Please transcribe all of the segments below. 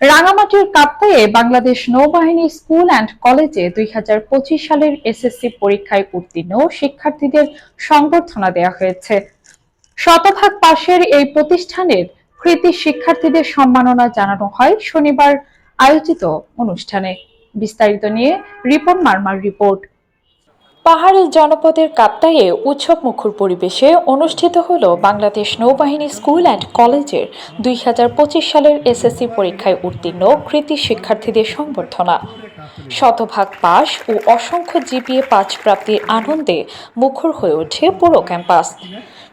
রাঙামাটির কাপ্তায়ে বাংলাদেশ নৌবাহিনী school and কলেজে দুই হাজার পঁচিশ সালের এসএসসি পরীক্ষায় উত্তীর্ণ শিক্ষার্থীদের সংবর্ধনা দেওয়া হয়েছে। শতভাগ পাশের এই প্রতিষ্ঠানের কৃতি শিক্ষার্থীদের সম্মাননা জানানো হয় শনিবার আয়োজিত অনুষ্ঠানে। বিস্তারিত নিয়ে রিপন মার্মার রিপোর্ট। পাহাড়ি জনপদের কাপ্তায়ে উৎসব মুখর পরিবেশে অনুষ্ঠিত হল বাংলাদেশ নৌবাহিনী স্কুল অ্যান্ড কলেজের দুই হাজার পঁচিশ সালের এসএসসি পরীক্ষায় উত্তীর্ণ কৃতি শিক্ষার্থীদের সংবর্ধনা। শতভাগ পাস ও অসংখ্য জিপিএ পাঁচ প্রাপ্তির আনন্দে মুখর হয়ে ওঠে পুরো ক্যাম্পাস।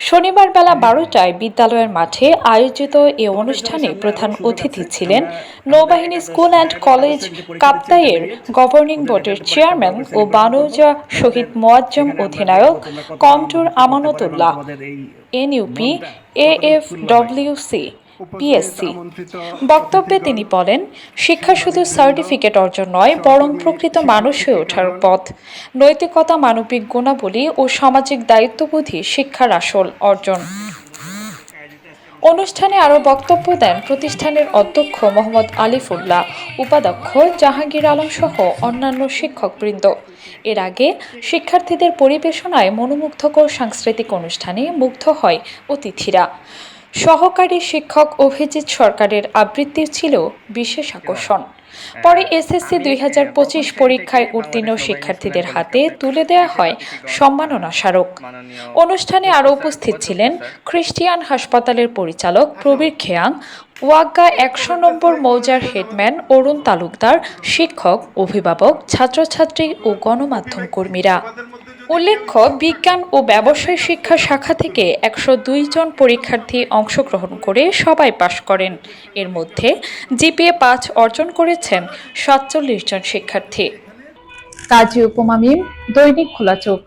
শনিবার বেলা বারোটায় বিদ্যালয়ের মাঠে আয়োজিত এ অনুষ্ঠানে প্রধান অতিথি ছিলেন নৌবাহিনী স্কুল অ্যান্ড কলেজ কাপ্তাইয়ের গভর্নিং বোর্ডের চেয়ারম্যান ও বানৌজা শহীদ মোয়াজ্জম অধিনায়ক কমটুর আমানতুল্লাহ, এনইউপি, এএফডব্লিউসি পিএসসি বক্তব্যে তিনি বলেন শিক্ষা শুধু সার্টিফিকেট অর্জন নয় বরং প্রকৃত মানুষ হয়ে ওঠার পথ। নৈতিকতা মানবিক গুণাবলী ও সামাজিক দায়িত্ববোধই শিক্ষার আসল অর্জন। অনুষ্ঠানে আরও বক্তব্য দেন প্রতিষ্ঠানের অধ্যক্ষ মোহাম্মদ আলিফুল্লাহ উপাধ্যক্ষ জাহাঙ্গীর আলম সহ অন্যান্য শিক্ষকবৃন্দ। এর আগে শিক্ষার্থীদের পরিবেশনায় মনোমুগ্ধকর সাংস্কৃতিক অনুষ্ঠানে মুগ্ধ হয় অতিথিরা। সহকারী শিক্ষক অভিজিৎ সরকারের আবৃত্তি ছিল বিশেষ আকর্ষণ। পরে এসএসসি দুই হাজার পঁচিশ পরীক্ষায় উত্তীর্ণ শিক্ষার্থীদের হাতে তুলে দেওয়া হয় সম্মাননা স্মারক। অনুষ্ঠানে আরও উপস্থিত ছিলেন খ্রিস্টিয়ান হাসপাতালের পরিচালক প্রবীর খেয়াং ওয়াগ্গা একশো নম্বর মৌজার হেডম্যান অরুণ তালুকদার শিক্ষক অভিভাবক ছাত্রছাত্রী ও গণমাধ্যম কর্মীরা। উল্লেখ্য, বিজ্ঞান ও ব্যবসায় শিক্ষা শাখা থেকে একশো দুই জন পরীক্ষার্থী অংশগ্রহণ করে সবাই পাশ করেন। এর মধ্যে জিপিএ পাঁচ অর্জন করেছেন সাতচল্লিশ জন শিক্ষার্থী। কাজী উপমামিম দৈনিক খোলা চোখ।